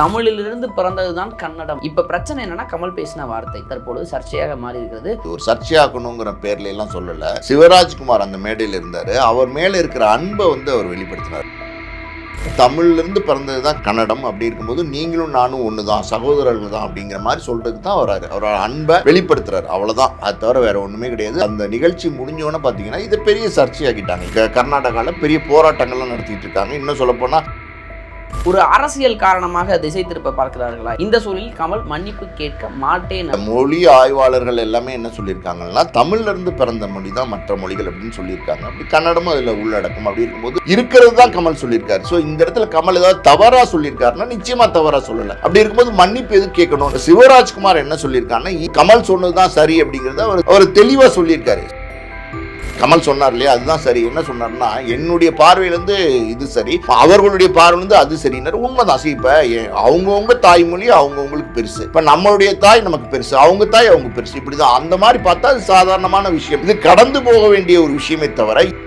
தமிழிலிருந்து பிறந்ததுதான் கன்னடம். இப்ப பிரச்சனை என்னன்னா கமல் பேசின வார்த்தை தற்பொழுது சர்ச்சையாக மாறி இருக்கிறது ஒரு சர்ச்சையாக்கணுங்கிற பேர்ல எல்லாம் சொல்லல. சிவராஜ்குமார் அந்த மேடையில் இருந்தாரு. அவர் மேல இருக்கிற அன்பை வந்து அவர் வெளிப்படுத்தினார். தமிழ்லேருந்து பிறந்தது தான் கன்னடம். அப்படி இருக்கும்போது நீங்களும் நானும் ஒன்று தான் சகோதரர்கள் தான் அப்படிங்கிற மாதிரி சொல்கிறதுக்கு தான் வராரு. அவரோட அன்பை வெளிப்படுத்துறாரு. அவ்வளோதான் அது தவிர வேறு ஒன்றுமே கிடையாது. அந்த நிகழ்ச்சி முடிஞ்சோன்னு பார்த்தீங்கன்னா இது பெரிய சர்ச்சையாக்கிட்டாங்க. கர்நாடகாவில் பெரிய போராட்டங்கள்லாம் நடத்திட்டு இருக்காங்க. இன்னும் சொல்லப்போனால் ஒரு அரசியல் காரணமாக திசை திருப்ப பார்க்கிறார்களா? இந்த சூழலில் கமல் மன்னிப்பு கேட்க மாட்டேன். மொழி ஆய்வாளர்கள் எல்லாமே என்ன சொல்லியிருக்காங்கன்னா தமிழ்ல இருந்து பிறந்த மொழி தான் மற்ற மொழிகள் அப்படின்னு சொல்லியிருக்காங்க. அப்படி கன்னடமும் அதுல உள்ளடக்கம். அப்படி இருக்கும்போது இருக்கிறது தான் கமல் சொல்லியிருக்காரு. ஸோ இந்த இடத்துல கமல் ஏதாவது தவறா சொல்லியிருக்காருன்னா நிச்சயமா தவறா சொல்லல. அப்படி இருக்கும்போது மன்னிப்பு எது கேட்கணும்? சிவராஜ்குமார் என்ன சொல்லியிருக்காருன்னா கமல் சொன்னதுதான் சரி அப்படிங்கறத அவர் அவர் தெளிவா சொல்லியிருக்காரு. கமல் சொன்னார் இல்லையா? அதுதான் சரி. என்ன சொன்னார்னா என்னுடைய பார்வையிலேருந்து இது சரி. அவர்களுடைய பார்வையிலேருந்து அது சரின்னாரு. உண்மைதான். சரி இப்போ அவங்கவுங்க தாய்மொழி அவங்கவுங்களுக்கு பெருசு. இப்போ நம்மளுடைய தாய் நமக்கு பெருசு. அவங்க தாய் அவங்க பெருசு. இப்படி தான் அந்த மாதிரி பார்த்தா அது சாதாரணமான விஷயம். இது கடந்து போக வேண்டிய ஒரு விஷயமே தவிர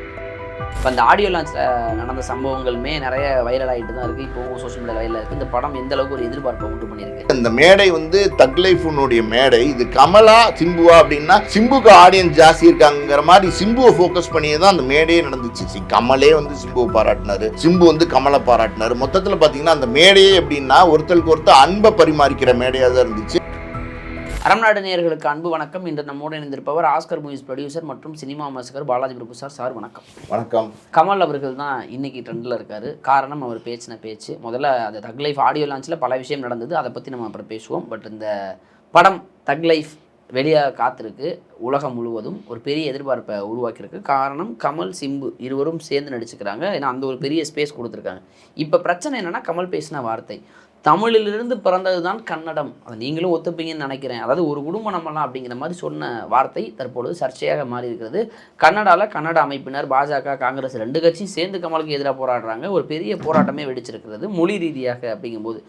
இப்போ அந்த ஆடியோ லான்ச்சில் நடந்த சம்பவங்களுமே நிறைய வைரல் ஆகிட்டு தான் இருக்குது இப்போ சோஷியல் மீடியா வைரல் இருக்குது இந்த படம் எந்த அளவுக்கு ஒரு எதிர்பார்ப்பை உண்டு பண்ணியிருக்கு? இந்த மேடை வந்து தக் லைஃபுனுடைய மேடை. இது கமலா சிம்புவா அப்படின்னா சிம்புக்கு ஆடியன்ஸ் ஜாஸ்தி இருக்காங்கிற மாதிரி சிம்புவை ஃபோக்கஸ் பண்ணியே தான் அந்த மேடையே நடந்துச்சு. சி, கமலே வந்து சிம்புவை பாராட்டினாரு. சிம்பு வந்து கமலை பாராட்டினாரு. மொத்தத்தில் பார்த்தீங்கன்னா அந்த மேடையே எப்படின்னா ஒருத்தருக்கு ஒருத்தர் அன்பை பரிமாறிக்கிற மேடையாக தான் இருந்துச்சு. அறம்நாடு நேயர்களுக்கு அன்பு வணக்கம். இன்று நம்மோடு இணைந்திருப்பவர் ஆஸ்கர் மூவிஸ் ப்ரொடியூசர் மற்றும் சினிமா விமர்சகர் பாலாஜி பிரபு சார். சார் வணக்கம். வணக்கம். கமல் அவர்கள் தான் இன்னைக்கு ட்ரெண்டில் இருக்காரு. காரணம் அவர் பேச்சின பேச்சு. முதல்ல அந்த தக் லைஃப் ஆடியோ லான்ச்சில் பல விஷயம் நடந்தது. அதை பற்றி நம்ம அப்புறம் பேசுவோம். பட் இந்த படம் தக் லைஃப் வெளியாக காத்திருக்கு. உலகம் முழுவதும் ஒரு பெரிய எதிர்பார்ப்பை உருவாக்கியிருக்கு. காரணம் கமல் சிம்பு இருவரும் சேர்ந்து நடிச்சுக்கிறாங்க. ஏன்னா அந்த ஒரு பெரிய ஸ்பேஸ் கொடுத்துருக்காங்க. இப்போ பிரச்சனை என்னன்னா கமல் பேசின வார்த்தை. தமிழிலிருந்து பிறந்தது தான் கன்னடம். அதை நீங்களும் ஒத்துப்பீங்கன்னு நினைக்கிறேன். அதாவது ஒரு குடும்பம் நம்மலாம் அப்படிங்கிற மாதிரி சொன்ன வார்த்தை தற்பொழுது சர்ச்சையாக மாறி இருக்கிறது கன்னடாவில் கன்னட அமைப்பினர் பாஜக காங்கிரஸ் ரெண்டு கட்சியும் சேர்ந்து கமலுக்கு எதிராக போராடுறாங்க. ஒரு பெரிய போராட்டமே வெடிச்சிருக்கிறது மொழி ரீதியாக அப்படிங்கும்போது.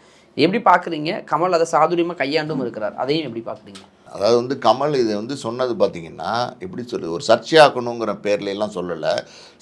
எப்படி பார்க்குறீங்க? கமல் அதை சாதுரியமாக கையாண்டும் இருக்கிறார். அதையும் எப்படி பார்க்குறீங்க? அதாவது வந்து கமல் இது வந்து சொன்னது பார்த்தீங்கன்னா எப்படி சொல்றது ஒரு சர்ச்சையாக்கணுங்கிற பேர்ல எல்லாம் சொல்லலை.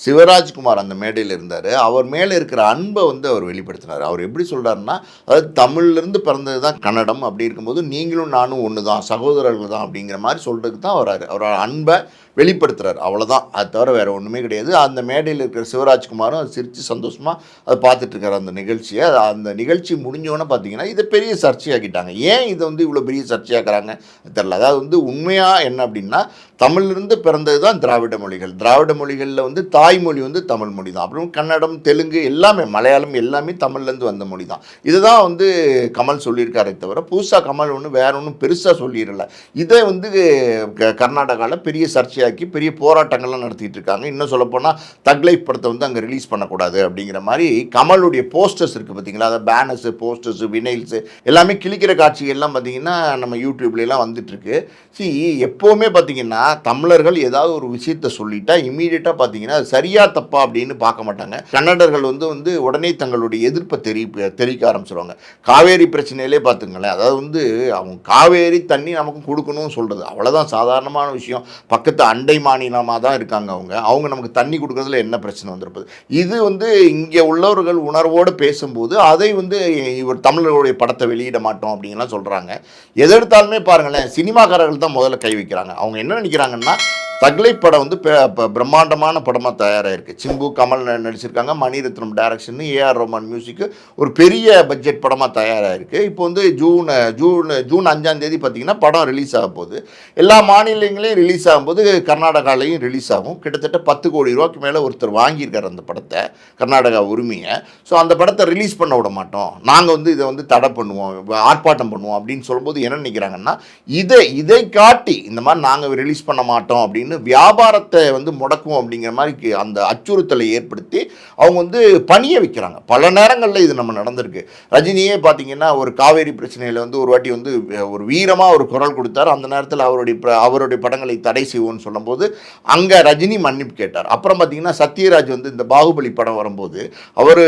சிவராஜ்குமார் அந்த மேடையில் இருந்தார். அவர் மேலே இருக்கிற அன்பை வந்து அவர் வெளிப்படுத்தினார். அவர் எப்படி சொல்கிறாருன்னா அதாவது தமிழ்லேருந்து பிறந்தது தான் கன்னடம். அப்படி இருக்கும்போது நீங்களும் நானும் ஒன்று தான் சகோதரர்கள் தான் அப்படிங்கிற மாதிரி சொல்கிறதுக்கு தான் வராரு அவரோட அன்பை வெளிப்படுத்துகிறார் அவ்வளோதான் அது தவிர வேறு ஒன்றுமே கிடையாது. அந்த மேடையில் இருக்கிற சிவராஜ்குமாரும் அது சிரித்து சந்தோஷமாக அதை பார்த்துட்ருக்காரு அந்த நிகழ்ச்சியை. அந்த நிகழ்ச்சி முடிஞ்சோன்னே பார்த்தீங்கன்னா இதை பெரிய சர்ச்சையாக்கிட்டாங்க. ஏன் இதை வந்து இவ்வளோ பெரிய சர்ச்சையாக்குறாங்க? தெரில அதாவது வந்து உண்மையாக என்ன அப்படின்னா தமிழிலிருந்து பிறந்தது தான் திராவிட மொழிகள். திராவிட மொழிகளில் வந்து தாய்மொழி வந்து தமிழ் மொழி தான் அப்புறம் கன்னடம் தெலுங்கு எல்லாமே மலையாளம் எல்லாமே தமிழ்லேருந்து வந்த மொழி தான் இதுதான் வந்து கமல் சொல்லியிருக்காரே தவிர புதுசாக கமல் ஒன்று வேற ஒன்றும் பெருசாக சொல்லிடல. இதை வந்து கர்நாடகாவில் பெரிய சர்ச்சையாக்கி பெரிய போராட்டங்கள்லாம் நடத்திட்டு இருக்காங்க இன்னும் சொல்லப்போனால் தக்லைஃப் படத்தை வந்து அங்கே ரிலீஸ் பண்ணக்கூடாது அப்படிங்கிற மாதிரி கமலுடைய போஸ்டர்ஸ் இருக்குது பார்த்தீங்களா அதை பேனர்ஸு போஸ்டர்ஸு வினைல்ஸு எல்லாமே கிழிக்கிற காட்சிகள்லாம் பார்த்தீங்கன்னா நம்ம யூடியூப்லாம் வந்துட்டுருக்கு. சி எப்போவுமே பார்த்தீங்கன்னா தமிழர்கள் ஏதாவது ஒரு விஷயத்த சொல்லிட்டா இமீடியட்டாக பார்த்தீங்கன்னா அது சரியா தப்பா அப்படின்னு பார்க்க மாட்டாங்க. கன்னடர்கள் வந்து வந்து உடனே தங்களுடைய எதிர்ப்பை தெரி தெரிவிக்க ஆரம்பிச்சிருவாங்க. காவேரி பிரச்சனையிலே பார்த்துங்களேன் அதாவது வந்து அவங்க காவேரி தண்ணி நமக்கு கொடுக்கணும்னு சொல்கிறது அவ்வளோதான் சாதாரணமான விஷயம். பக்கத்து அண்டை மாநிலமாக தான் இருக்காங்க அவங்க. அவங்க நமக்கு தண்ணி கொடுக்கறதுல என்ன பிரச்சனை வந்திருப்பது? இது வந்து இங்கே உள்ளவர்கள் உணர்வோடு பேசும்போது அதை வந்து இவர் தமிழர்களுடைய படத்தை வெளியிட மாட்டோம் அப்படின்லாம் சொல்கிறாங்க எதெடுத்தாலுமே எடுத்தாலுமே பாருங்களேன் சினிமாக்காரர்கள் தான் முதல்ல கை வைக்கிறாங்க. அவங்க என்ன நினைக்கிறாங்க? வைக்கிறாங்கன்னா தக்லை படம் வந்து பிரம்மாண்டமான படமாக தயாராகிருக்கு சிம்பு கமல் நடிச்சிருக்காங்க. Mani Ratnam direction A R Rahman music ஒரு பெரிய பட்ஜெட் படமாக தயாராகிருக்கு இப்போ வந்து ஜூன் ஜூன் ஜூன் அஞ்சாம் தேதி பார்த்தீங்கன்னா படம் ரிலீஸ் ஆக போகுது. எல்லா மாநிலங்களையும் ரிலீஸ் ஆகும்போது கர்நாடகாலையும் ரிலீஸ் ஆகும். கிட்டத்தட்ட பத்து கோடி ரூபாய்க்கு மேலே ஒருத்தர் வாங்கியிருக்கார் அந்த படத்தை. கர்நாடகா உரிமையை. ஸோ அந்த படத்தை ரிலீஸ் பண்ண விட மாட்டோம். நாங்கள் வந்து இதை வந்து தடை பண்ணுவோம். ஆர்ப்பாட்டம் பண்ணுவோம் அப்படின்னு சொல்லும்போது என்ன நினைக்கிறாங்கன்னா இதை இதை காட்டி இந்த மாதிரி நாங்கள் ரிலீஸ் பண்ண மாட்டோம் அப்படின்னு வியாபாரத்தை வந்து முடக்கும் அப்படிங்கிற மாதிரி அந்த அச்சுறுத்தலை ஏற்படுத்தி அவங்க வந்து பணிய வைக்கிறாங்க. பல நேரங்களில் இது நம்ம நடந்திருக்கு. ரஜினியே பார்த்தீங்கன்னா ஒரு காவேரி பிரச்சனையில் வந்து ஒரு வாட்டி வந்து ஒரு வீரமாக ஒரு குரல் கொடுத்தார். அந்த நேரத்தில் அவருடைய அவருடைய படங்களை தடை செய்வோம்னு சொல்லும்போது அங்கே ரஜினி மன்னிப்பு கேட்டார். அப்புறம் பார்த்தீங்கன்னா சத்யராஜ் வந்து இந்த பாகுபலி படம் வரும்போது அவர்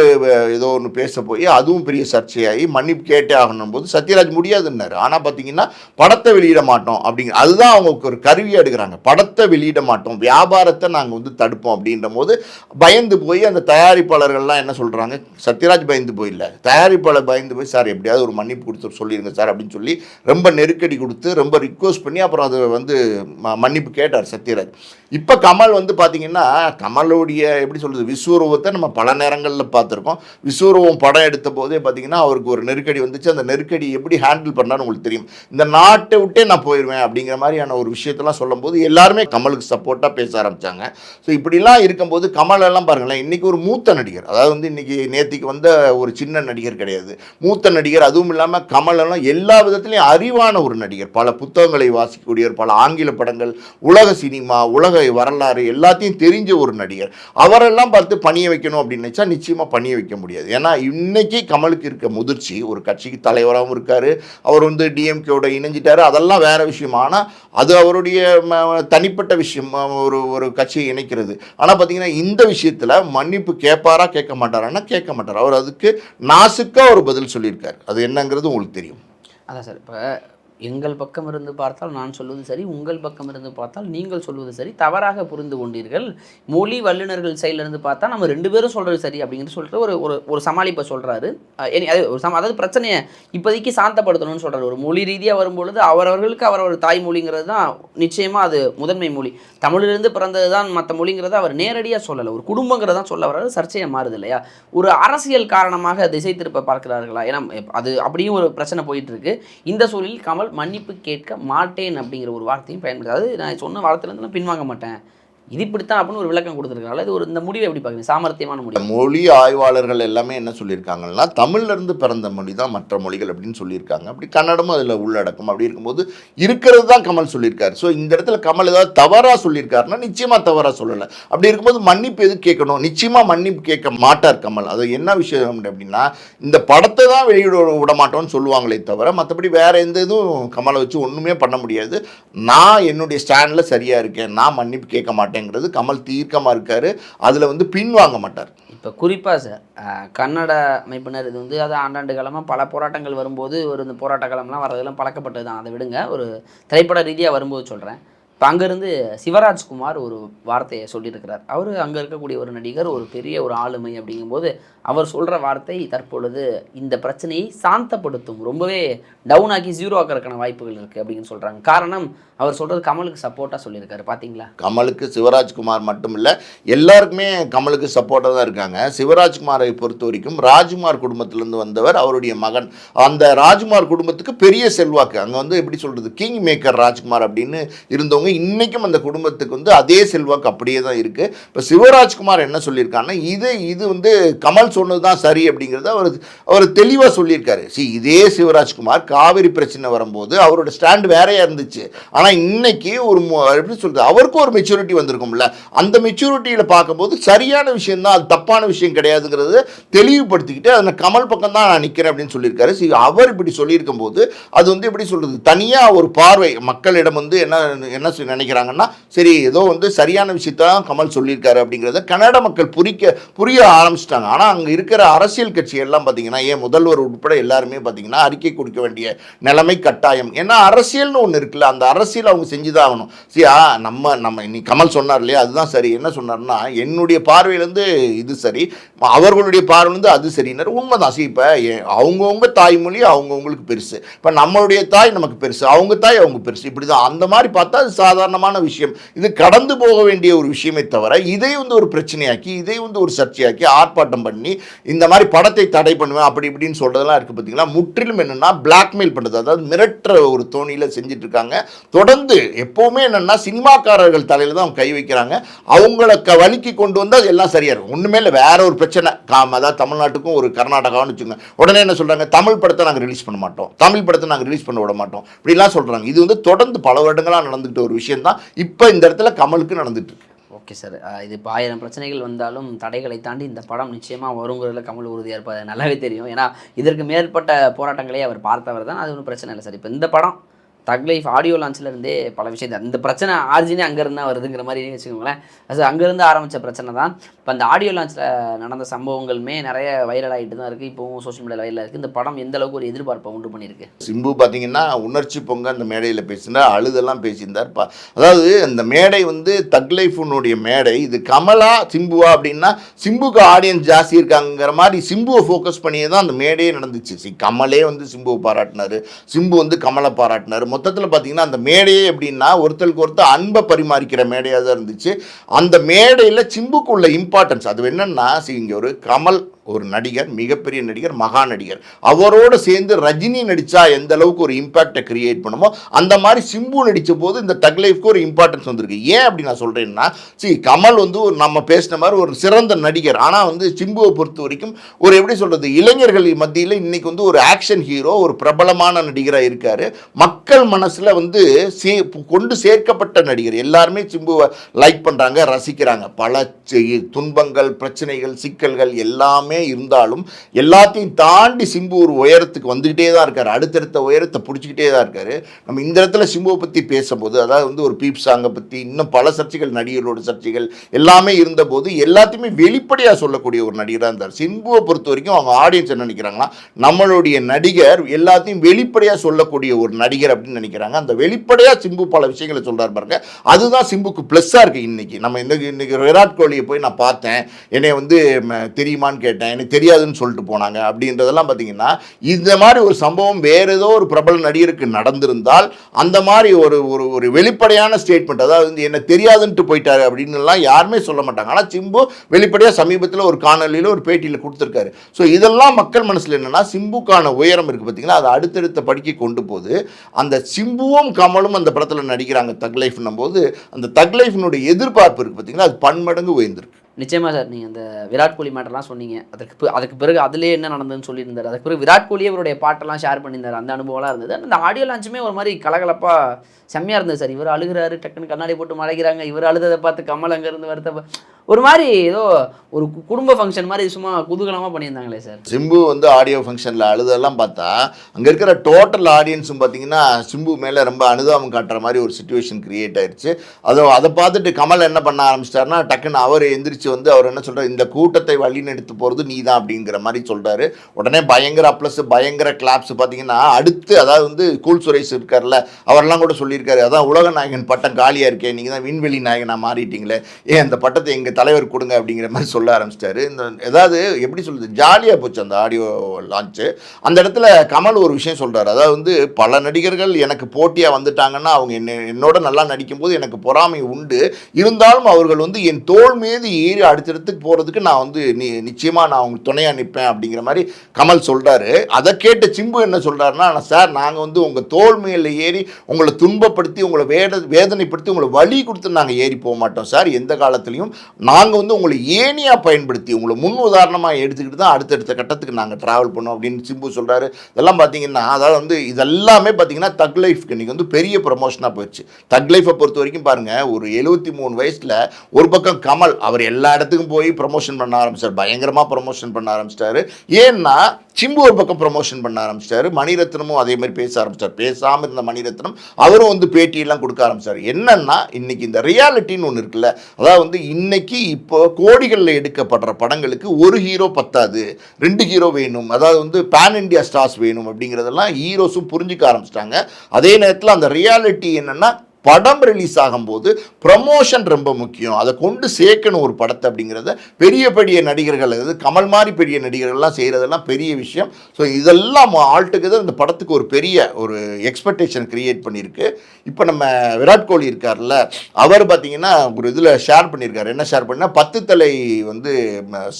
ஏதோ ஒன்று பேச போய் அதுவும் பெரிய சர்ச்சையாகி மன்னிப்பு கேட்டே ஆகணும் போது சத்யராஜ் முடியாதுன்னாரு. ஆனால் பார்த்தீங்கன்னா படத்தை வெளியிட மாட்டோம் அப்படிங்கிற அதுதான் அவங்களுக்கு ஒரு கருவியாக எடுக்கிறாங்க. படத்தை வெளியிட மாட்டோம் வியாபாரத்தை நாங்கள் வந்து தடுப்போம் அப்படின்ற போது பயந்து போய் அந்த தயாரிப்பாளர்கள்லாம் என்ன சொல்கிறாங்க சத்யராஜ் பயந்து போயில்ல. தயாரிப்பாளர் பயந்து போய் சார் எப்படியாவது ஒரு மன்னிப்பு கொடுத்து சொல்லிடுங்க சார் அப்படின்னு சொல்லி ரொம்ப நெருக்கடி கொடுத்து ரொம்ப ரிக்வஸ்ட் பண்ணி அப்புறம் அதை வந்து ம- மன்னிப்பு கேட்டார் சத்யராஜ். இப்போ கமல் வந்து பார்த்தீங்கன்னா கமலுடைய எப்படி சொல்கிறது விஸ்வரூபத்தை நம்ம பல நேரங்களில் பார்த்துருக்கோம். விஸ்வரூபம் படம் எடுத்த போதே பார்த்தீங்கன்னா அவருக்கு ஒரு நெருக்கடி வந்துச்சு. அந்த நெருக்கடி எப்படி ஹேண்டில் பண்ணான்னு உங்களுக்கு தெரியும். இந்த நாட்டை விட்டே நான் போயிடுவேன் அப்படிங்கிற மாதிரியான ஒரு விஷயத்தெல்லாம் சொல்லும்போது எல்லாருமே கமலுக்கு சப்போர்ட்டாக பேச ஆரம்பித்தாங்க ஸோ இப்படிலாம் இருக்கும்போது கமலெல்லாம் பாருங்களேன் இன்றைக்கி ஒரு மூத்த நடிகர். அதாவது வந்து இன்றைக்கி நேத்திக்கு வந்த ஒரு சின்ன நடிகர் கிடையாது. மூத்த நடிகர் அதுவும் இல்லாமல் கமலெல்லாம் எல்லா விதத்துலையும் அறிவான ஒரு நடிகர். பல புத்தகங்களை வாசிக்கக்கூடியவர் பல ஆங்கில படங்கள் உலக சினிமா உலக வரலாறு எல்லாத்தையும் தெரிஞ்ச ஒரு நடிகர். அவரெல்லாம் பார்த்து பணிய வைக்கணும் அப்படின்னு நினச்சா நிச்சயமாக பணிய வைக்க முடியாது. ஏன்னா இன்னைக்கு கமலுக்கு இருக்க முதிர்ச்சி ஒரு கட்சிக்கு தலைவராகவும் இருக்கார். அவர் வந்து டிஎம்கேவோட இணைஞ்சிட்டாரு. அதெல்லாம் வேற விஷயம். ஆனால் அது அவருடைய தனிப்பட்ட தனிப்பட்ட விஷயம் ஒரு ஒரு கட்சியை இணைக்கிறது. ஆனால் பார்த்தீங்கன்னா இந்த விஷயத்தில் மன்னிப்பு கேட்பாரா கேட்க மாட்டாரான்னா கேட்க மாட்டார். அவர் அதுக்கு நாசுக்காக ஒரு பதில் சொல்லியிருக்கார். அது என்னங்கிறது உங்களுக்கு தெரியும். அதான் சார். இப்போ எங்கள் பக்கம் இருந்து பார்த்தால் நான் சொல்வது சரி உங்கள் பக்கம் இருந்து பார்த்தால் நீங்கள் சொல்வது சரி தவறாக புரிந்து கொண்டீர்கள். மொழி வல்லுநர்கள் சைட்லேருந்து பார்த்தா நம்ம ரெண்டு பேரும் சொல்கிறது சரி அப்படிங்கிற சொல்லிட்டு ஒரு ஒரு ஒரு சமாளிப்பை சொல்கிறாரு அது ஒரு சம அதாவது பிரச்சனையை இப்போதைக்கு சாந்தப்படுத்தணும்னு சொல்கிறார் ஒரு மொழி ரீதியாக வரும்பொழுது அவரவர்களுக்கு அவரவர் தாய்மொழிங்கிறது தான் நிச்சயமாக அது முதன்மை மொழி. தமிழிலிருந்து பிறந்தது தான் மற்ற மொழிங்கிறத அவர் நேரடியாக சொல்லலை. ஒரு குடும்பங்கிறத தான் சொல்ல வர்றாரு. சர்ச்சையை மாறுது இல்லையா? ஒரு அரசியல் காரணமாக திசை திருப்ப பார்க்கிறார்களா? ஏன்னா அது அப்படியும் ஒரு பிரச்சனை போயிட்டு இருக்கு. இந்த சூழலில் கமல் மன்னிப்பு கேட்க மாட்டேன் அப்படிங்கிற ஒரு வார்த்தையும் பயன்படுது. அதாவது நான் சொன்ன வார்த்தையிலேருந்து நான் பின்வாங்க மாட்டேன். இது இப்படித்தான் அப்படின்னு ஒரு விளக்கம் கொடுத்துருக்காங்க இது ஒரு இந்த முடிவை எப்படி பார்க்குறீங்க? சாமர்த்தியமான முடிவு. மொழி ஆய்வாளர்கள் எல்லாமே என்ன சொல்லியிருக்காங்கன்னா தமிழ்ல இருந்து பிறந்த மொழி தான் மற்ற மொழிகள் அப்படின்னு சொல்லியிருக்காங்க. அப்படி கன்னடமும் அதில் உள்ளடக்கம். அப்படி இருக்கும்போது இருக்கிறது தான் கமல் சொல்லியிருக்காரு. ஸோ இந்த இடத்துல கமல் ஏதாவது தவறாக சொல்லியிருக்காருன்னா நிச்சயமாக தவறாக சொல்லலை. அப்படி இருக்கும்போது மன்னிப்பு எது கேட்கணும்? நிச்சயமாக மன்னிப்பு கேட்க மாட்டார் கமல். அது என்ன விஷயம் அப்படின்னா இந்த படத்தை தான் வெளியிட விட மாட்டோம்னு சொல்லுவாங்களே தவிர மற்றபடி வேறு எந்த இதுவும் கமலை வச்சு ஒன்றுமே பண்ண முடியாது. நான் என்னுடைய ஸ்டாண்டில் சரியாக இருக்கேன். நான் மன்னிப்பு கேட்க மாட்டேன். மாட்டேங்கிறது கமல் தீர்க்கமாக இருக்கார். அதில் வந்து பின்வாங்க மாட்டார். இப்போ குறிப்பாக சார் கன்னட அமைப்பினர் இது வந்து அது ஆண்டாண்டு காலமாக பல போராட்டங்கள் வரும்போது ஒரு இந்த போராட்ட காலம்லாம் வரதெல்லாம் பழக்கப்பட்டது தான் அதை விடுங்க. ஒரு திரைப்பட ரீதியாக வரும்போது சொல்கிறேன் இப்போ அங்கேருந்து சிவராஜ்குமார் ஒரு வார்த்தையை சொல்லியிருக்கிறார். அவர் அங்கே இருக்கக்கூடிய ஒரு நடிகர் ஒரு பெரிய ஒரு ஆளுமை அப்படிங்கும்போது அவர் சொல்கிற வார்த்தை தற்பொழுது இந்த பிரச்சனையை சாந்தப்படுத்தும். ரொம்பவே டவுன் ஆக்கி ஜீரோ ஆக்கிறதுக்கான வாய்ப்புகள் இருக்குது அப்படின்னு சொல்கிறாங்க காரணம் அவர் சொல்கிறது கமலுக்கு சப்போர்ட்டாக சொல்லியிருக்காரு. பார்த்தீங்களா கமலுக்கு சிவராஜ்குமார் மட்டும் இல்லை எல்லாருக்குமே கமலுக்கு சப்போர்ட்டாக தான் இருக்காங்க. சிவராஜ்குமாரை பொறுத்த வரைக்கும் ராஜ்குமார் குடும்பத்திலேருந்து வந்தவர் அவருடைய மகன். அந்த ராஜ்குமார் குடும்பத்துக்கு பெரிய செல்வாக்கு. அங்கே வந்து எப்படி சொல்கிறது கிங் மேக்கர் ராஜ்குமார் அப்படின்னு இருந்தவங்க இன்றைக்கும் அந்த குடும்பத்துக்கு வந்து அதே செல்வாக்கு அப்படியே தான் இருக்குது இப்போ சிவராஜ்குமார் என்ன சொல்லியிருக்காருன்னா இது இது வந்து கமல் சொன்னது தான் சரி அப்படிங்கிறத அவர் அவர் தெளிவாக சொல்லியிருக்காரு. சி இதே சிவராஜ்குமார் காவிரி பிரச்சனை வரும்போது அவரோட ஸ்டாண்ட் வேறையாக இருந்துச்சு. ஆனால் இன்னைக்கு ஒரு எப்படி சொல்றது அவருக்கும் ஒரு மெச்சூரிட்டி வந்திருக்கும்ல. அந்த மெச்சூரிட்டியில் பார்க்கும்போது சரியான விஷயம் தான் அது தப்பான விஷயம் கிடையாதுங்கிறது தெளிவுபடுத்திக்கிட்டு அதில் கமல் பக்கம் தான் நான் நிற்கிறேன் அப்படின்னு சொல்லியிருக்காரு. சி அவர் இப்படி சொல்லியிருக்கும் போது அது வந்து எப்படி சொல்றது தனியாக ஒரு பார்வை மக்களிடம் வந்து என்ன என்ன அரசு நினைக்கிறாங்கன்னா சரி ஏதோ வந்து சரியான விஷயத்தான் கமல் சொல்லியிருக்காரு அப்படிங்கிறத கன்னட மக்கள் புரிக்க புரிய ஆரம்பிச்சிட்டாங்க. ஆனால் அங்கே இருக்கிற அரசியல் கட்சி எல்லாம் பார்த்தீங்கன்னா ஏன் முதல்வர் உட்பட எல்லாருமே பார்த்தீங்கன்னா அறிக்கை கொடுக்க வேண்டிய நிலைமை கட்டாயம். ஏன்னா அரசியல்னு ஒன்று இருக்குல்ல அந்த அரசியல் அவங்க செஞ்சுதான் ஆகணும். சரி நம்ம நம்ம இன்னைக்கு கமல் சொன்னார் இல்லையா அதுதான் சரி. என்ன சொன்னார்னா என்னுடைய பார்வையிலேருந்து இது சரி அவர்களுடைய பார்வையிலேருந்து அது சரின்னாரு உண்மைதான். சரி இப்போ அவங்கவுங்க தாய்மொழி அவங்கவுங்களுக்கு பெருசு. இப்போ நம்மளுடைய தாய் நமக்கு பெருசு அவங்க தாய் அவங்க பெருசு. இப்படி தான் அந்த மாதிரி பார்த்தா அது சாதாரணமான விஷயம். இது கடந்து போக வேண்டிய ஒரு விஷயமே தவிர இதை வந்து ஒரு பிரச்சனையாக்கி இதை வந்து ஒரு சர்ச்சையாக்கி ஆர்ப்பாட்டம் பண்ணி இந்த மாதிரி படத்தை தடை பண்ணுவேன் அப்படி இப்படின்னு சொல்றதெல்லாம் இருக்குது பார்த்தீங்களா முற்றிலும் என்னன்னா பிளாக்மெயில் பண்ணுறது அதாவது மிரட்டுற ஒரு தோணியில் செஞ்சுட்டு இருக்காங்க. தொடர்ந்து எப்போவுமே என்னன்னா சினிமாக்காரர்கள் தலையில் தான் அவங்க கை வைக்கிறாங்க. அவங்கள க வலிக்கு கொண்டு வந்தால் எல்லாம் சரியா இருக்கும். ஒன்றுமே இல்லை வேற ஒரு பிரச்சனை. காம அதாவது தமிழ்நாட்டுக்கும் ஒரு கர்நாடகான்னு வச்சுக்கோங்க. உடனே என்ன சொல்றாங்க? தமிழ் படத்தை நாங்கள் ரிலீஸ் பண்ண மாட்டோம். தமிழ் படத்தை நாங்கள் ரிலீஸ் பண்ண விட மாட்டோம். இப்படிலாம் சொல்றாங்க. இது வந்து தொடர்ந்து பல வருடங்களாக நடந்துட்டு ஒரு விஷயம் தான் இப்போ இந்த இடத்துல கமலுக்கு நடந்துட்டுருக்கு. Okay sir. இது இப்போ ஆயிரம் பிரச்சனைகள் வந்தாலும் தடைகளை தாண்டி இந்த படம் நிச்சயமாக வருங்கிறதுல கமல் உறுதியாக இருப்பது நல்லாவே தெரியும். ஏன்னா இதற்கு மேற்பட்ட போராட்டங்களே அவர் பார்த்தவர் தான். அது ஒன்றும் பிரச்சனை இல்லை சார். இப்போ இந்த படம் தக் லைஃப் ஆடியோ லான்ச்லேருந்தே பல விஷயம் அந்த பிரச்சனை ஆர்ஜினே அங்கேருந்து தான் வருதுங்கிற மாதிரி வச்சுக்கோங்களேன். அது அங்கேருந்து ஆரம்பித்த பிரச்சனை தான். இப்போ அந்த ஆடியோ லான்ச்சில் நடந்த சம்பவங்களுமே நிறைய வைரல் ஆகிட்டு தான் இருக்குது இப்போவும் சோஷியல் மீடியாவில் வைரலாக இருக்குது இந்த படம் எந்த அளவுக்கு ஒரு எதிர்பார்ப்பை உண்டு பண்ணியிருக்கு? சிம்பு பார்த்தீங்கன்னா உணர்ச்சி பொங்க அந்த மேடையில் பேசினார் அழுதெல்லாம் பேசியிருந்தார். பா அதாவது அந்த மேடை வந்து தக் லைஃபுனுடைய மேடை. இது கமலா சிம்புவா அப்படின்னா சிம்புக்கு ஆடியன்ஸ் ஜாஸ்தி இருக்காங்கிற மாதிரி சிம்புவை ஃபோக்கஸ் பண்ணியே தான் அந்த மேடையே நடந்துச்சு. சி கமலே வந்து சிம்புவை பாராட்டினாரு. சிம்பு வந்து கமலை பாராட்டினார். மொத்தத்தில் பார்த்தீங்கன்னா அந்த மேடையே எப்படின்னா ஒருத்தருக்கு ஒருத்தர் அன்பை பரிமாறிக்கிற மேடையாக தான் இருந்துச்சு. அந்த மேடையில் சிம்புக்கு உள்ள இம்பார்ட்டன்ஸ் அது என்னென்னா இங்கே ஒரு கமல் ஒரு நடிகர் மிகப்பெரிய நடிகர் மகா நடிகர் அவரோட சேர்ந்து ரஜினி நடித்தா எந்த அளவுக்கு ஒரு இம்பாக்டை கிரியேட் பண்ணுமோ அந்த மாதிரி சிம்பு நடித்த போது இந்த தக் லைஃப்க்கு ஒரு இம்பார்ட்டன்ஸ் வந்திருக்கு. ஏன் அப்படி நான் சொல்கிறேன்னா சி கமல் வந்து ஒரு நம்ம பேசின மாதிரி ஒரு சிறந்த நடிகர். ஆனால் வந்து சிம்புவை பொறுத்த வரைக்கும் ஒரு எப்படி சொல்கிறது இளைஞர்கள் மத்தியில் இன்னைக்கு வந்து ஒரு ஆக்ஷன் ஹீரோ ஒரு பிரபலமான நடிகராக இருக்கார். மக்கள் மனசில் வந்து சே கொண்டு சேர்க்கப்பட்ட நடிகர். எல்லாருமே சிம்புவை லைக் பண்ணுறாங்க ரசிக்கிறாங்க. பல துன்பங்கள் பிரச்சனைகள் சிக்கல்கள் எல்லாமே இருந்தாலும் எல்லாத்தையும் தாண்டி சிம்பு ஒரு உயரத்துக்கு வந்துக்கிட்டே தான் இருக்கார். அடுத்தடுத்த உயரத்தை பிடிச்சிக்கிட்டே தான் இருக்கார். நம்ம இந்த இடத்துல சிம்புவை பற்றி பேசும்போது அதாவது வந்து ஒரு பீப் சாங்கை பற்றி இன்னும் பல சர்ச்சைகள் நடிகர்களோட சர்ச்சைகள் எல்லாமே இருந்தபோது எல்லாத்தையுமே வெளிப்படையாக சொல்லக்கூடிய ஒரு நடிகராக இருந்தார். சிம்புவை பொறுத்த வரைக்கும் அவங்க ஆடியன்ஸ் என்ன நினைக்கிறாங்கன்னா நம்மளுடைய நடிகர் எல்லாத்தையும் வெளிப்படையாக சொல்லக்கூடிய ஒரு நடிகர் அப்படின்னு நினைக்கிறாங்க. அந்த வெளிப்படையாக சிம்பு பல விஷயங்களை சொல்கிறார் பாருங்க. அதுதான் சிம்புக்கு ப்ளஸ்ஸாக இருக்குது இன்னைக்கு. நம்ம இன்னைக்கு இன்னைக்கு விராட் கோலியை போய் நான் பார்த்தேன். என்னை வந்து தெரியுமான்னு கேட்டேன். எனக்கு தெரியாதுன்னு சொல்லிட்டு போனாங்க. அப்படின்றதெல்லாம் பார்த்தீங்கன்னா இந்த மாதிரி ஒரு சம்பவம் வேற ஏதோ ஒரு பிரபல நடிகருக்கு நடந்திருந்தால் அந்த மாதிரி ஒரு ஒரு ஒரு வெளிப்படையான ஸ்டேட்மெண்ட் அதாவது வந்து என்ன தெரியாதுன்ட்டு போயிட்டாரு அப்படின்னுலாம் யாருமே சொல்ல மாட்டாங்க. ஆனால் சிம்பு வெளிப்படையாக சமீபத்தில் ஒரு காணொலியில் ஒரு பேட்டியில் கொடுத்துருக்காரு. ஸோ இதெல்லாம் மக்கள் மனசில் என்னென்னா சிம்புக்கான உயரம் இருக்குது பார்த்தீங்கன்னா அதை அடுத்தடுத்த படிக்க கொண்டு போது அந்த சிம்புவும் கமலும் அந்த படத்தில் நடிக்கிறாங்க தக் லைஃப்னும் போது அந்த தக் லைஃப்னுடைய எதிர்பார்ப்பு இருக்குது பார்த்தீங்கன்னா அது பன்மடங்கு உயர்ந்திருக்கு. நிச்சயமாக சார் நீங்கள் அந்த விராட் கோலி மேட்டர்லாம் சொன்னீங்க. அதற்கு அதுக்கு பிறகு அதுலேயே என்ன நடந்ததுன்னு சொல்லியிருந்தார். அதுக்கு பிறகு விராட் கோலியே அவருடைய பாட்டெல்லாம் ஷேர் பண்ணியிருந்தார். அந்த அனுபவம்லாம் இருந்தது. அந்த ஆடியோ லான்ச்சுமே ஒரு மாதிரி கலகலப்பாக செம்மையாக இருந்தது சார். இவர் அழுகிறாரு டக்குன்னு கண்ணாடி போட்டு மறைக்கிறாங்க. இவர் அழுததை பார்த்து கமல் அங்கேருந்து வருத்த ஒரு மாதிரி ஏதோ ஒரு கு- குடும்ப ஃபங்க்ஷன் மாதிரி சும்மா குதூகலமாக பண்ணியிருந்தாங்களே சார். சிம்பு வந்து ஆடியோ ஃபங்க்ஷனில் அழுதெல்லாம் பார்த்தா அங்கே இருக்கிற டோட்டல் ஆடியன்ஸும் பார்த்தீங்கன்னா சிம்பு மேலே ரொம்ப அனுதாபம் காட்டுற மாதிரி ஒரு சுச்சுவேஷன் கிரியேட் ஆயிடுச்சு அதை அதை பார்த்துட்டு கமல் என்ன பண்ண ஆரம்பிச்சிட்டாருன்னா டக்குன்னு அவர் எந்திரிச்சு வந்து அவர் என்ன சொல்றாரு இந்த கூட்டத்தை வழிநடத்து போகிறது நீ தான் அப்படிங்கிற மாதிரி சொல்கிறாரு உடனே பயங்கர அப்ளஸ் பயங்கர கிளாப்ஸ் பார்த்தீங்கன்னா அடுத்து அதாவது வந்து கூல் சுரேஷ் இருக்கார்ல அவரெல்லாம் கூட சொல்லியிருக்காரு அதான் உலக நாயகன் பட்டம் காலியாக இருக்கே நீங்கள் தான் விண்வெளி நாயகனா மாறிட்டீங்களே ஏன் அந்த பட்டத்தை எங்கள் தலைவர் கொடுங்க? அப்படிங்கிற மாதிரி சொல்ல ஆரம்பிச்சிட்டாரு. இந்த ஏதாவது எப்படி சொல்கிறது ஜாலியாக போச்சு அந்த ஆடியோ லான்ச்சு அந்த இடத்துல கமல் ஒரு விஷயம் சொல்கிறார் அதாவது வந்து பல நடிகர்கள் எனக்கு போட்டியாக வந்துட்டாங்கன்னா அவங்க என்ன என்னோட நல்லா நடிக்கும்போது எனக்கு பொறாமை உண்டு. இருந்தாலும் அவர்கள் வந்து என் தோள் மீது ஏறி அடுத்தடுத்துக்கு போகிறதுக்கு நான் வந்து நி நிச்சயமாக நான் உங்களுக்கு துணையாக நிற்பேன் அப்படிங்கிற மாதிரி கமல் சொல்கிறாரு அதை கேட்ட சிம்பு என்ன சொல்கிறாருன்னா சார் நாங்கள் வந்து உங்கள் தோல்மையில் ஏறி உங்களை துன்பப்படுத்தி உங்களை வேத வேதனைப்படுத்தி உங்களை வழி கொடுத்து நாங்கள் ஏறி போக மாட்டோம் சார். எந்த காலத்துலையும் நாங்கள் வந்து உங்களை ஏனியாக பயன்படுத்தி உங்களை முன் உதாரணமாக எடுத்துக்கிட்டு தான் அடுத்தடுத்த கட்டத்துக்கு நாங்கள் ட்ராவல் பண்ணோம் அப்படின்னு சிம்பு சொல்கிறாரு இதெல்லாம் பார்த்தீங்கன்னா அதாவது வந்து இதெல்லாமே பார்த்தீங்கன்னா தக் லைஃப்க்கு இன்றைக்கி வந்து பெரிய ப்ரமோஷனாக போயிடுச்சு. தக் லைஃப்பை பொறுத்த வரைக்கும் பாருங்கள் ஒரு எழுபத்தி மூணு வயசில் ஒரு பக்கம் கமல் அவர் எல்லா எல்லா இடத்துக்கும் போய் ப்ரமோஷன் பண்ண ஆரம்பிச்சார். பயங்கரமாக ப்ரமோஷன் பண்ண ஆரம்பிச்சிட்டாரு ஏன்னா சிம்பு ஒரு பக்கம் ப்ரமோஷன் பண்ண ஆரம்பிச்சிட்டாரு மணிரத்னமும் அதே மாதிரி பேச ஆரம்பிச்சார். பேசாமல் இருந்த மணிரத்னம் அவரும் வந்து பேட்டியெல்லாம் கொடுக்க ஆரம்பிச்சார். என்னன்னா இன்னைக்கு இந்த ரியாலிட்டின்னு ஒன்று இருக்குல்ல அதாவது வந்து இன்னைக்கு இப்போ கோடிகளில் எடுக்கப்படுற படங்களுக்கு ஒரு ஹீரோ பத்தாது ரெண்டு ஹீரோ வேணும். அதாவது வந்து பேன் இண்டியா ஸ்டார்ஸ் வேணும் அப்படிங்கிறதெல்லாம் ஹீரோஸும் புரிஞ்சுக்க ஆரம்பிச்சிட்டாங்க. அதே நேரத்தில் அந்த ரியாலிட்டி என்னென்னா படம் ரிலீஸ் ஆகும்போது ப்ரமோஷன் ரொம்ப முக்கியம். அதை கொண்டு சேர்க்கணும் ஒரு படத்தை அப்படிங்கிறத பெரிய பெரிய நடிகர்கள் அதாவது கமல் மாதிரி பெரிய நடிகர்கள்லாம் செய்கிறதெல்லாம் பெரிய விஷயம். ஸோ இதெல்லாம் ஆல்டுகெதர் இந்த படத்துக்கு ஒரு பெரிய ஒரு எக்ஸ்பெக்டேஷன் கிரியேட் பண்ணியிருக்கு. இப்போ நம்ம விராட் கோலி இருக்கார்ல அவர் பார்த்தீங்கன்னா ஒரு இதில் ஷேர் பண்ணியிருக்காரு. என்ன ஷேர் பண்ணால் பத்து தலை வந்து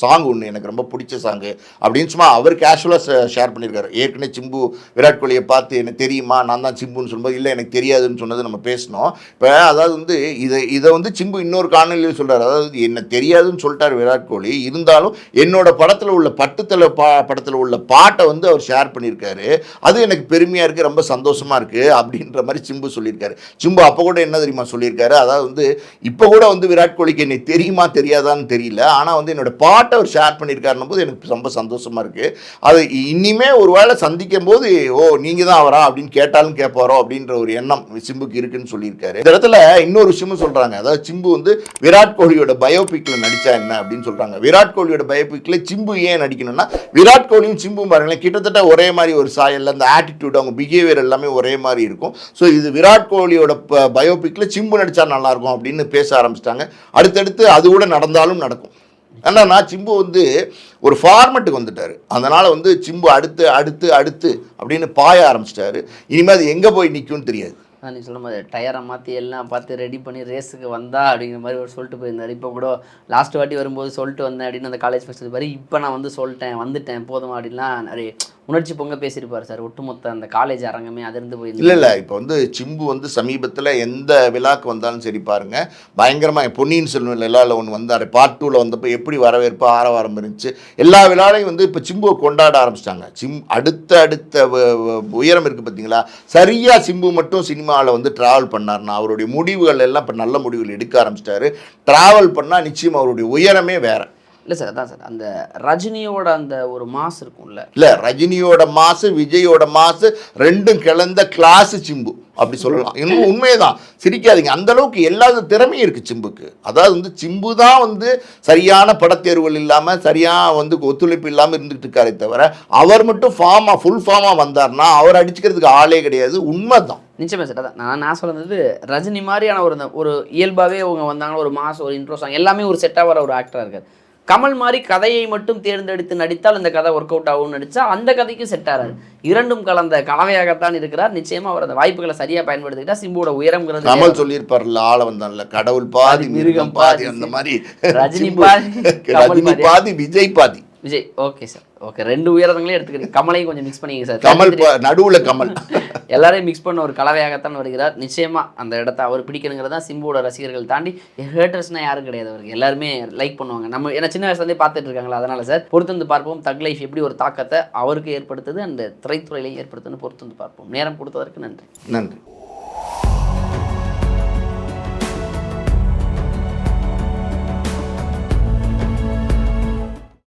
சாங் ஒன்று எனக்கு ரொம்ப பிடிச்ச சாங்கு அப்படின்னு சும்மா அவர் கேஷுவலாக ஷேர் பண்ணியிருக்காரு. ஏற்கனவே சிம்பு விராட் கோலியை பார்த்து எனக்கு தெரியுமா? நான் தான் சிம்புன்னு சொல்லும்போது இல்லை எனக்கு தெரியாதுன்னு சொன்னது நம்ம பேசணும். பேசணும் இப்போ அதாவது வந்து இதை இதை வந்து சிம்பு இன்னொரு காணொலியில் சொல்கிறார் அதாவது என்ன தெரியாதுன்னு சொல்லிட்டார் விராட் கோலி. இருந்தாலும் என்னோட படத்தில் உள்ள பட்டுத்தலை பா படத்தில் உள்ள பாட்டை வந்து அவர் ஷேர் பண்ணியிருக்காரு. அது எனக்கு பெருமையாக இருக்குது ரொம்ப சந்தோஷமாக இருக்குது அப்படின்ற மாதிரி சிம்பு சொல்லியிருக்காரு. சிம்பு அப்போ கூட என்ன தெரியுமா சொல்லியிருக்காரு? அதாவது வந்து இப்போ கூட வந்து விராட் கோலிக்கு என்னை தெரியுமா தெரியாதான்னு தெரியல. ஆனால் வந்து என்னோட பாட்டை அவர் ஷேர் பண்ணியிருக்காருன்னும் போது எனக்கு ரொம்ப சந்தோஷமாக இருக்குது அது இனிமே ஒரு வேளை சந்திக்கும் போது ஓ நீங்கள் தான் அவரா? அப்படின்னு கேட்டாலும் கேட்பாரோ அப்படின்ற ஒரு எண்ணம் சிம்புக்கு இருக்குன்னு சொல்லி சொல்லியிருக்காரு. இந்த இடத்துல இன்னொரு விஷயமும் சொல்றாங்க. அதாவது சிம்பு வந்து விராட் கோலியோட பயோபிக்ல நடிச்சா என்ன அப்படின்னு சொல்றாங்க. விராட் கோலியோட பயோபிக்ல சிம்பு ஏன் நடிக்கணும்னா விராட் கோலியும் சிம்பும் பாருங்களேன் கிட்டத்தட்ட ஒரே மாதிரி ஒரு சாயல் அந்த ஆட்டிடியூட் அவங்க பிஹேவியர் எல்லாமே ஒரே மாதிரி இருக்கும். ஸோ இது விராட் கோலியோட பயோபிக்ல சிம்பு நடிச்சா நல்லா இருக்கும் அப்படின்னு பேச ஆரம்பிச்சிட்டாங்க. அடுத்தடுத்து அது கூட நடந்தாலும் நடக்கும். ஏன்னா சிம்பு வந்து ஒரு ஃபார்மெட்டுக்கு வந்துட்டார். அதனால் வந்து சிம்பு அடுத்து அடுத்து அடுத்து அப்படின்னு பாய ஆரம்பிச்சிட்டாரு. இனிமேல் அது எங்கே போய் நிற்கும்னு தெரியாது. நீ சொல்ல மாதிரி டயரை மாற்றி எல்லாம் பார்த்து ரெடி பண்ணி ரேஸுக்கு வந்தா அப்படிங்கிற மாதிரி ஒரு சொல்லிட்டு போயிருந்தார். இப்போ கூட லாஸ்ட் வாட்டி வரும்போது சொல்லிட்டு வந்தேன் அப்படின்னு அந்த காலேஜ் ஃபஸ்ட் மாதிரி இப்போ நான் வந்து சொல்லிட்டேன் வந்துட்டேன் போதும் அப்படின்லாம் நிறைய உணர்ச்சி பொங்க பேசியிருப்பார் சார். ஒட்டுமொத்த அந்த காலேஜ் அரங்கமே அதிர்ந்து போய் இல்லை இல்லை. இப்போ வந்து சிம்பு வந்து சமீபத்தில் எந்த விழாக்கு வந்தாலும் சரி பாருங்க. பயங்கரமாக பொன்னியின் செல்வன் விழாவில் ஒன்று வந்தார். பார்ட் டூவில் வந்தப்போ எப்படி வரவேற்பு ஆரவாரம் இருந்துச்சு. எல்லா விழாலையும் வந்து இப்போ சிம்புவை கொண்டாட ஆரம்பிச்சிட்டாங்க. சிம் அடுத்த அடுத்த வ- உயரம் இருக்குது பார்த்தீங்களா சரியாக சிம்பு மட்டும் சினிமாவில் வந்து ட்ராவல் பண்ணார்னா அவருடைய முடிவுகள் எல்லாம் இப்போ நல்ல முடிவுகள் எடுக்க ஆரம்பிச்சிட்டாரு. ட்ராவல் பண்ணால் நிச்சயம் அவருடைய உயரமே வேறு. இல்லை சார் அதான் சார். அந்த ரஜினியோட அந்த ஒரு மாஸ் இருக்கும்ல. இல்லை ரஜினியோட மாசு விஜயோட மாசு ரெண்டும் கிளந்த கிளாஸ் சிம்பு. அப்படி சொல்லலாம். இன்னும் உண்மைதான் சிரிக்காதீங்க. அந்த அளவுக்கு எல்லா திறமையும் இருக்கு சிம்புக்கு. அதாவது வந்து சிம்பு தான் வந்து சரியான படத்தேர்வுகள் இல்லாமல் சரியாக வந்து ஒத்துழைப்பு இல்லாமல் இருந்துகிட்டு இருக்காரே தவிர அவர் மட்டும் ஃபார்மாக ஃபுல் ஃபார்மாக வந்தார்னா அவர் அடிச்சுக்கிறதுக்கு ஆளே கிடையாது. உண்மைதான். நிச்சயமா சார் அதான். நான் நான் சொல்றது ரஜினி மாதிரியான ஒரு ஒரு இயல்பாகவே அவங்க வந்தாங்கன்னா ஒரு மாஸ் ஒரு இன்ட்ரோ சாங் எல்லாமே ஒரு செட்டாக வர ஒரு ஆக்டராக இருக்கார். கமல் மாதிரி கதையை மட்டும் தேர்ந்தெடுத்து நடித்தால் இந்த கதை ஒர்க் அவுட் ஆகும்னு நடிச்சா அந்த கதைக்கும் செட் ஆகாது இரண்டும் கலந்த கலவையாகத்தான் இருக்கிறார். நிச்சயமா அவர் அந்த வாய்ப்புகளை சரியா பயன்படுத்திக்கிட்டா சிம்புவோட உயரம்ங்கிறது கமல் சொல்லியிருப்பார்ல ஆள வந்தான்ல. கடவுள் பாதி மிருகம் பாதி அந்த மாதிரி. ரஜினி பாதி, ரஜினி. பாதி விஜய் பாதி. விஜய் ஓகே சார் ஓகே ரெண்டு உயரங்களே எடுத்துக்கிறீங்க. கமலையும் கொஞ்சம் மிக்ஸ் பண்ணிங்க சார் கமல் நடுவுல கமல். எல்லாரையும் மிக்ஸ் பண்ண ஒரு கலவையாகத்தான் வருகிறார். நிச்சயமா அந்த இடத்த அவர் பிடிக்கணுங்கிறது தான் சிம்புவோட ரசிகர்கள் தாண்டி ஹேட்டர்ஸ்னா யாரும் கிடையாது அவருக்கு. எல்லாருமே லைக் பண்ணுவாங்க. நம்ம ஏன்னா சின்ன வயசுலேருந்தே பார்த்துட்டு இருக்காங்களா அதனால சார் பொறுத்து வந்து பார்ப்போம். தக் லைஃப் எப்படி ஒரு தாக்கத்தை அவருக்கு ஏற்படுத்துது அந்த திரைத்துறையிலையும் ஏற்படுத்துன்னு பொறுத்து வந்து பார்ப்போம். நேரம் கொடுத்ததற்கு நன்றி. நன்றி.